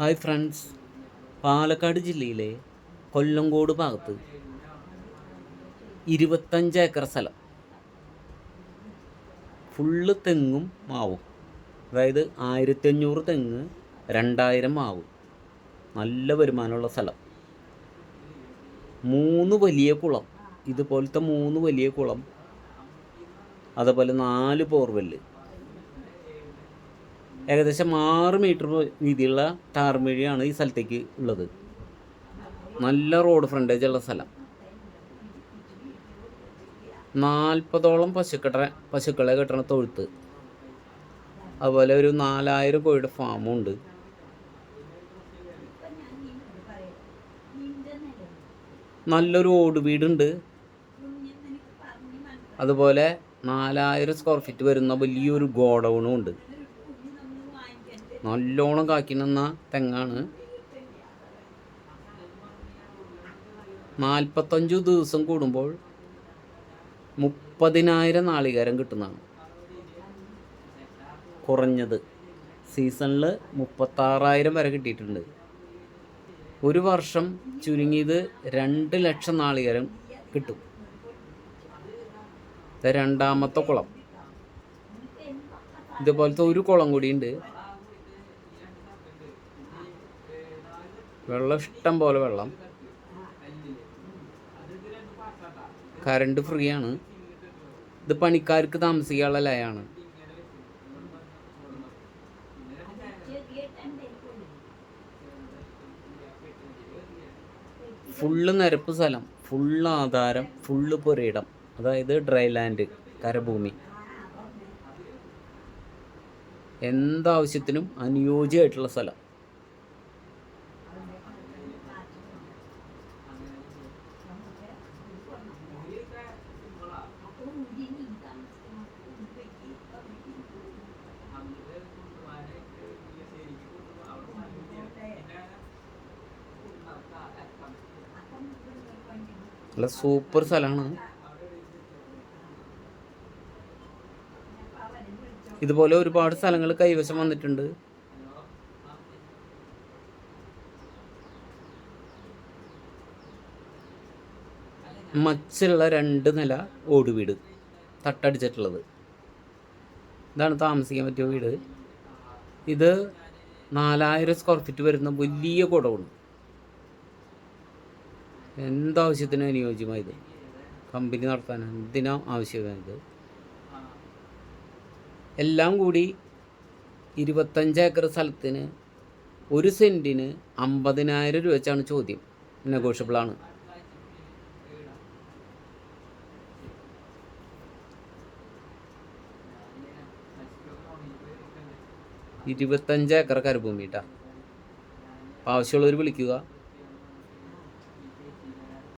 Hi friends Palakkad ജില്ലയിലെ കൊല്ലങ്കോട് ഭാഗത്ത് ഇരുപത്തഞ്ച് ഏക്കർ സ്ഥലം. ഫുള്ള് തെങ്ങും മാവും. അതായത് ആയിരത്തി അഞ്ഞൂറ് തെങ്ങ് രണ്ടായിരം മാവ്. നല്ല വരുമാനമുള്ള സ്ഥലം. മൂന്ന് വലിയ കുളം. ഇതുപോലത്തെ മൂന്ന് വലിയ കുളം. അതുപോലെ നാല് ബോർവെല്ല് ഏകദേശം ആറ് മീറ്റർ വീതിയുള്ള ടാർമിഴിയാണ് ഈ സ്ഥലത്തേക്ക് ഉള്ളത്. നല്ല റോഡ് ഫ്രണ്ടേജ് ഉള്ള സ്ഥലം. നാൽപ്പതോളം പശുക്കട പശുക്കളെ കെട്ടണ തൊഴുത്ത്. അതുപോലെ ഒരു നാലായിരം കോഴിയുടെ ഫാമും ഉണ്ട്. നല്ലൊരു ഓട് വീടുണ്ട്. അതുപോലെ നാലായിരം സ്ക്വയർ ഫീറ്റ് വരുന്ന വലിയൊരു ഗോഡൗണും ഉണ്ട്. നല്ലോണം കാക്കിനെന്ന തെങ്ങാണ്. നാൽപ്പത്തഞ്ചു ദിവസം കൂടുമ്പോൾ മുപ്പതിനായിരം നാളികേരം കിട്ടുന്നതാണ്. കുറഞ്ഞത്. സീസണിൽ മുപ്പത്താറായിരം വരെ കിട്ടിയിട്ടുണ്ട്. ഒരു വർഷം ചുരുങ്ങിയത് രണ്ട് ലക്ഷം നാളികേരം കിട്ടും. രണ്ടാമത്തെ കുളം. ഇതുപോലത്തെ ഒരു കുളം കൂടിയുണ്ട്. വെള്ളം ഇഷ്ടം പോലെ വെള്ളം. കറണ്ട് ഫ്രീ ആണ്. ഇത് പണിക്കാർക്ക് താമസിക്കാനുള്ള ലയാണ് ഫുള്ള് നിരപ്പ് സ്ഥലം ഫുള്ള് ആധാരം ഫുള്ള് പുരയിടം. അതായത് ഡ്രൈ ലാൻഡ് കരഭൂമി. എന്താവശ്യത്തിനും അനുയോജ്യമായിട്ടുള്ള സ്ഥലം. നല്ല സൂപ്പർ സ്ഥലമാണ്. ഇതുപോലെ ഒരുപാട് സ്ഥലങ്ങൾ കൈവശം വന്നിട്ടുണ്ട്. മച്ചുള്ള രണ്ട് നില ഓട് വീട്. തട്ടടിച്ചിട്ടുള്ളത്. ഇതാണ് താമസിക്കാൻ പറ്റിയ വീട്. ഇത് നാലായിരം സ്ക്വയർ ഫീറ്റ് വരുന്ന വലിയ കുടവുണ്ട് എന്താവശ്യത്തിനും അനുയോജ്യമായത്? കമ്പനി നടത്താൻ എന്തിനാ ആവശ്യമായത്? എല്ലാം കൂടി ഇരുപത്തഞ്ച് ഏക്കർ സ്ഥലത്തിന് ഒരു സെന്റിന് അമ്പതിനായിരം രൂപ വെച്ചാണ് ചോദ്യം. നെഗോഷ്യബിളാണ്. ഇരുപത്തഞ്ച് ഏക്കർ കരഭൂമി കേട്ടോ ആവശ്യമുള്ളവർ വിളിക്കുക.